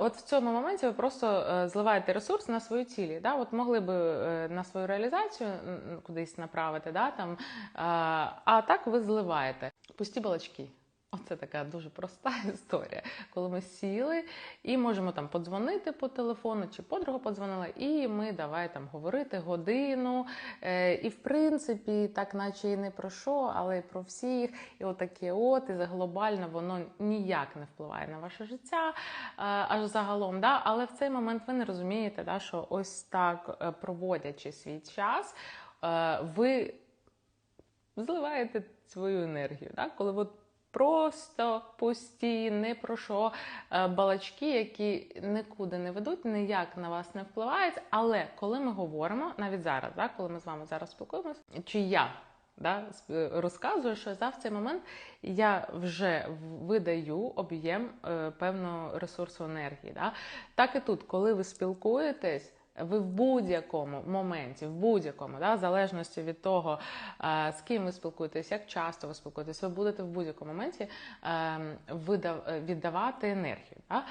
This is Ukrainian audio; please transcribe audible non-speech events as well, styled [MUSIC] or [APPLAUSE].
От в цьому моменті ви просто е, зливаєте ресурс на свої цілі. Да? От могли би е, на свою реалізацію кудись направити, да? там, е, а так ви зливаєте. Пусті балачки. Оце така дуже проста [LAUGHS] історія. Коли ми сіли і можемо там подзвонити по телефону, чи подруга подзвонила, і ми давай там говорити годину. Е, і в принципі, так наче і не про що, але й про всіх. І отаке от, і глобально воно ніяк не впливає на ваше життя е, аж загалом. Да? Але в цей момент ви не розумієте, да, що ось так е, проводячи свій час, ви зливаєте свою енергію. Да? Коли от просто пусті, не про що е, балачки, які нікуди не ведуть, ніяк на вас не впливають. Але коли ми говоримо, навіть зараз, да, коли ми з вами зараз спілкуємося, чи я да, сп- розказую, що за в цей момент я вже видаю об'єм е, певного ресурсу енергії. Да? Так і тут, коли ви спілкуєтесь. Ви в будь-якому моменті, в будь-якому, да, в залежності від того, е, з ким ви спілкуєтесь, як часто ви спілкуєтесь, ви будете в будь-якому моменті е, е, віддавати енергію. Да?